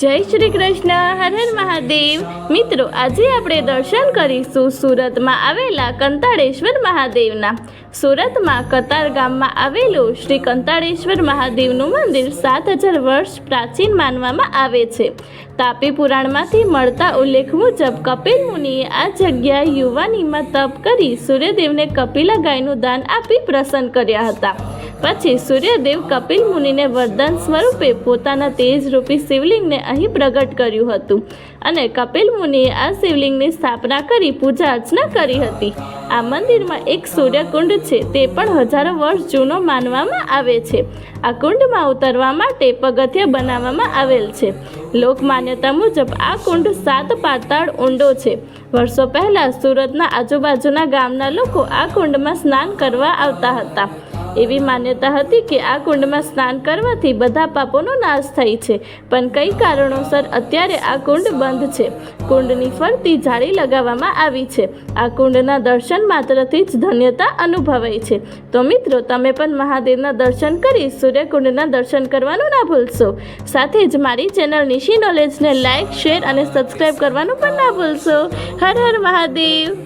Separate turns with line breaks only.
જય શ્રી કૃષ્ણ, હર હર મહાદેવ. મિત્રો, આજે આપણે દર્શન કરીશું સુરતમાં આવેલા કંતાળેશ્વર મહાદેવના. સુરતમાં કતાર ગામમાં આવેલું શ્રી કંતાળેશ્વર મહાદેવનું મંદિર સાત હજાર વર્ષ પ્રાચીન માનવામાં આવે છે. તાપી પુરાણમાંથી મળતા ઉલ્લેખ મુજબ કપિલ મુનિએ આ જગ્યા યુવાનીમાં તપ કરી સૂર્યદેવને કપિલા ગાયનું દાન આપી પ્રસન્ન કર્યા હતા. પછી સૂર્યદેવ કપિલ મુનિને વરદાન સ્વરૂપે પોતાના તેજરૂપી શિવલિંગને અહીં પ્રગટ કર્યું હતું અને કપિલ મુનિએ આ શિવલિંગની સ્થાપના કરી, પૂજા અર્ચના કરી હતી. આ મંદિરમાં એક સૂર્યકુંડ છે, તે પણ હજારો વર્ષ જૂનો માનવામાં આવે છે. આ કુંડમાં ઉતરવા માટે પગથિયા બનાવવામાં આવેલ છે. લોકમાન્યતા મુજબ આ કુંડ સાત પાતાળ ઊંડો છે. વર્ષો પહેલાં સુરતના આજુબાજુના ગામના લોકો આ કુંડમાં સ્નાન કરવા આવતા હતા. એવી માન્યતા હતી કે આ કુંડમાં સ્નાન કરવાથી બધા પાપોનો નાશ થાય છે. પણ કઈ કારણોસર અત્યારે આ કુંડ બંધ છે? કુંડની ફરતી જાળી લગાવવામાં આવી છે. આ કુંડના દર્શન માત્રથી જ ધન્યતા અનુભવાય છે. તો મિત્રો, તમે પણ મહાદેવના દર્શન કરી સૂર્યકુંડના દર્શન કરવાનું ના ભૂલશો. સાથે જ મારી ચેનલ નિશી નોલેજને લાઇક શેર અને સબસ્ક્રાઈબ કરવાનું પણ ના ભૂલશો. હર હર મહાદેવ!